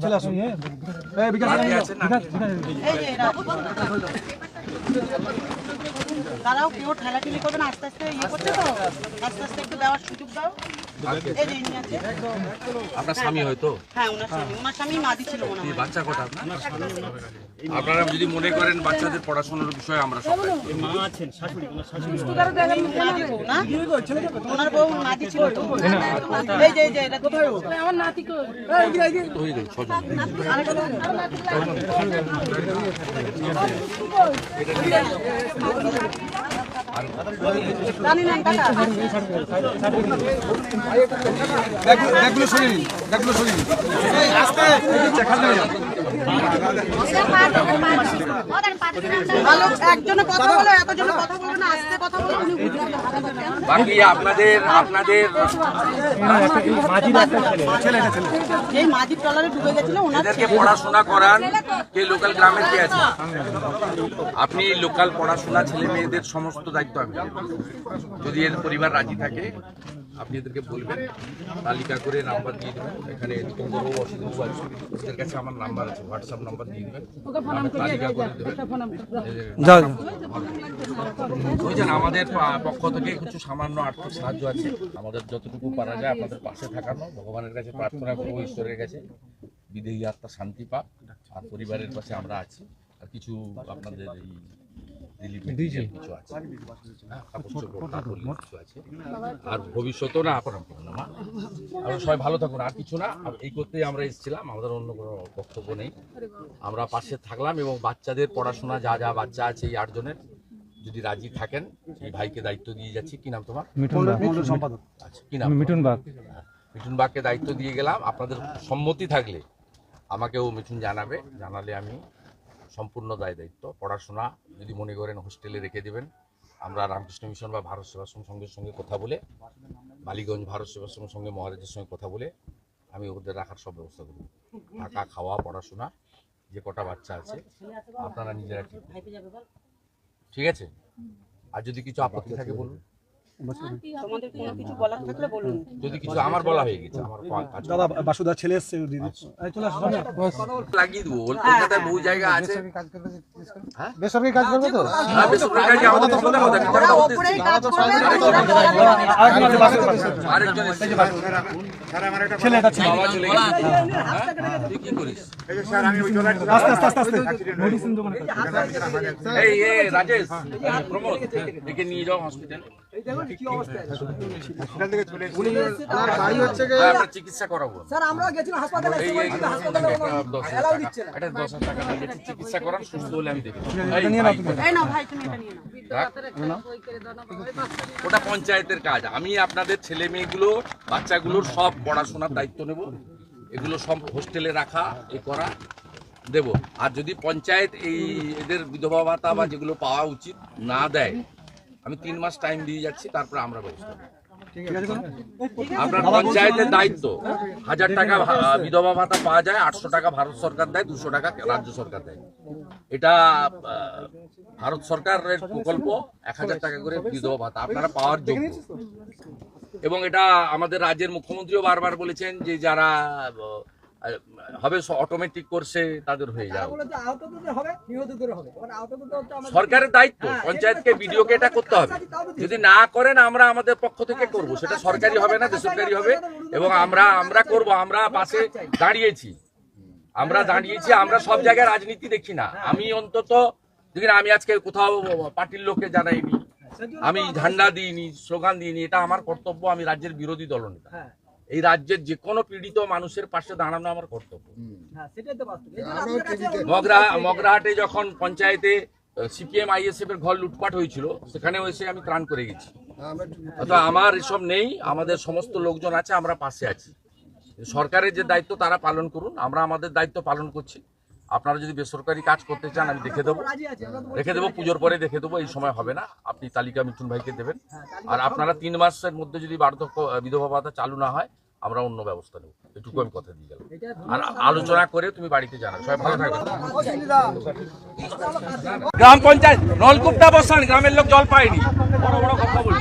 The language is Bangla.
চলে আসুন বিকাশ? বিকাশ। দাঁড়াও কেউ ঠেলাঠেলি করবে না আস্তে আস্তে ইয়ে করছে তো। আস্তে আস্তে একটু দেওয়ার সুযোগ দাও। এই যে ইনি আছে। আপনার স্বামী হয়তো? হ্যাঁ ওনার স্বামী। ওনার স্বামী মাদি ছিল এই বাচ্চা কটা আপনারা? যদি মনে করেন বাচ্চাদের পড়াশোনার বিষয়ে আমরা সব দায়িত্ব নিই। মাদি বউ না ওনার বউ মাদি ছিল তো। এই যে এই যে এটা কোথায় আমার নাতি তো গেল ছজন। Thank you. ব্যাগগুলো সরিয়ে নিন ব্যাগগুলো সরিয়ে নিন আস্তে। বাকি আপনাদের আপনাদের এদেরকে পড়াশোনা করান কে লোকাল গ্রামের কে আছে আপনি লোকাল পড়াশোনা ছেলে মেয়েদের সমস্ত দায়িত্ব আমি যদি এর পরিবার রাজি থাকে আপনি এদেরকে বলবেন তালিকা করে নাম্বার দিয়ে দেবেন। এখানে দীপঙ্করবাবু অসিতবাবু আছে ওদের কাছে আমার নাম্বার আছে হোয়াটসঅ্যাপ নাম্বার দিয়ে দেবেন। তালিকা করে দেবেন। আমাদের পক্ষ থেকে কিছু সামান্য আর্থিক সাহায্য আছে। আমাদের যতটুকু পারা যায় আপনাদের পাশে থাকানো ভগবানের কাছে প্রার্থনা করব ঈশ্বরের কাছে। বিদেহী আত্মা শান্তি পাক আর পরিবারের পাশে আমরা আছি। আর কিছু আপনাদের এই রিলিফ কিছু আছে। হ্যাঁ, আর ভবিষ্যতেও না আপনার মা। সবাই ভালো থাকুন আর কিছু না। আর এই করতেই আমরা এসেছিলাম আমাদের অন্য কোনো বক্তব্য নেই। আমরা পাশে থাকলাম এবং বাচ্চাদের পড়াশোনা যা যা বাচ্চা আছে এই আটজনের যদি রাজি থাকেন এই ভাইকে দায়িত্ব দিয়ে যাচ্ছি। কি নাম তোমার? মিঠুন সম্পাদক। আচ্ছা কি নাম মিঠুন বাগ। মিঠুন বাগকে দায়িত্ব দিয়ে গেলাম। আপনাদের সম্মতি থাকলে আমাকেও মিঠুন জানাবে জানালে আমি সম্পূর্ণ দায় দায়িত্ব। পড়াশোনা যদি মনে করেন হোস্টেলে রেখে দেবেন, আমরা রামকৃষ্ণ মিশন বা ভারত সেবাশ্রম সঙ্গের সঙ্গে কথা বলে, বালিগঞ্জ ভারত সেবাশ্রমের সঙ্গে মহারাজের সঙ্গে কথা বলে আমি ওদের রাখার সব ব্যবস্থা করব। থাকা, খাওয়া, পড়াশোনা, যে কটা বাচ্চা আছে, আপনারা নিজেরা। ঠিক আছে? আর যদি কিছু আপত্তি থাকে বলুন। তোমাদের কোনো কিছু বলার থাকলে বলুন। যদি কিছু আমার বলা হয়ে গেছে আমার দাদা বাসুদার ছেলে এসছে দিদি। এই চলে লাগিয়ে দেবো কলকাতায় বহু জায়গা আছে। বেসরকারি কাজ করবে তো হ্যাঁ, বেসরকারি কাজে আমাদের ওরা করবে। আরেকজন ছেলে। এটা ছেলে। হ্যাঁ? তুই কি করিস? আস্তে আস্তে আস্তে আস্তে। এই, রাজেশ, প্রমোদ, একে নিয়ে যাও হসপিটালে। হ্যাঁ, আমরা চিকিৎসা করাবো। স্যার আমরা গেছিলাম হাসপাতালে হাসপাতালে। দিচ্ছে না। এটা টাকা নিয়ে চিকিৎসা করান সুস্থ হলে আমি দেখি নিয়ে নাও তুমি। এই নাও ভাই তুমি এটা নিয়ে নাও। ওটা পঞ্চায়েতের কাজ। আমি আপনাদের ছেলে মেয়েগুলো বাচ্চাগুলোর সব পড়াশোনার দায়িত্ব নেব। এগুলো সব হোস্টেলে রাখা এ করা দেব। আর যদি পঞ্চায়েত এই এদের বিধবা ভাতা বা যেগুলো পাওয়া উচিত না দেয় আমি তিন মাস টাইম দিয়ে যাচ্ছি তারপরে আমরা ব্যবস্থা। আপনার পঞ্চায়েতের দায়িত্ব হাজার টাকা বিধবা ভাতা পাওয়া যায় আটশো টাকা ভারত সরকার দেয় দুশো টাকা রাজ্য সরকার দেয়। এটা ভারত সরকারের প্রকল্প এক হাজার টাকা করে বিধবা ভাতা আপনারা পাওয়ার যোগ্য। এবং এটা আমাদের রাজ্যের মুখ্যমন্ত্রীও বারবার বলেছেন যে যারা হবে অটোমেটিক কোর্সে তাদের হয়ে যাবে। সরকারের দায়িত্ব পঞ্চায়েতকে বিডিওকে এটা করতে হবে। যদি না করেন আমরা আমাদের পক্ষ থেকে করব। সেটা সরকারি হবে না বেসরকারি হবে। এবং আমরা আমরা করব আমরা পাশে দাঁড়িয়েছি। আমরা দাঁড়িয়েছি আমরা সব জায়গায় রাজনীতি দেখি না। আমি অন্তত দেখুন আমি আজকে কোথাও পার্টির লোককে জানাইনি। আমি ঝান্ডা দিইনি স্লোগান দিইনি এটা আমার কর্তব্য আমি রাজ্যের বিরোধী দলনেতা হ্যাঁ। এই রাজ্যের যে কোনো পীড়িত মানুষের পাশে দাঁড়ানো আমার কর্তব্য। হ্যাঁ মগরা মগরাহাটে যখন পঞ্চায়েতে সিপিএম আইএসএফ এর ঘর লুটপাট হয়েছিল সেখানেও এসে আমি ত্রাণ করে গেছি। অর্থাৎ আমার এসব নেই আমাদের সমস্ত লোকজন আছে আমরা পাশে আছি। সরকারের যে দায়িত্ব তারা পালন করুন আমরা আমাদের দায়িত্ব পালন করছি। আপনারা যদি বেসরকারি কাজ করতে চান আমি দেখে দেবো। রেখে দেবো পুজোর পরে দেখে দেবো এই সময় হবে না। আপনি তালিকা মিঠুন ভাইকে দেবেন। আর আপনারা তিন মাসের মধ্যে যদি বার্ধক্য বিধবা ভাতা চালু না হয় আমরা অন্য ব্যবস্থা নেব। এটুকু আমি কথা দিয়ে গেলাম। আর আলোচনা করে তুমি বাড়িতে জানাবে সবাই ভালো থাকবে গ্রাম পঞ্চায়েত নলকূপটা বসান গ্রামের লোক জল পায়নি। বড় বড় কথা বলি।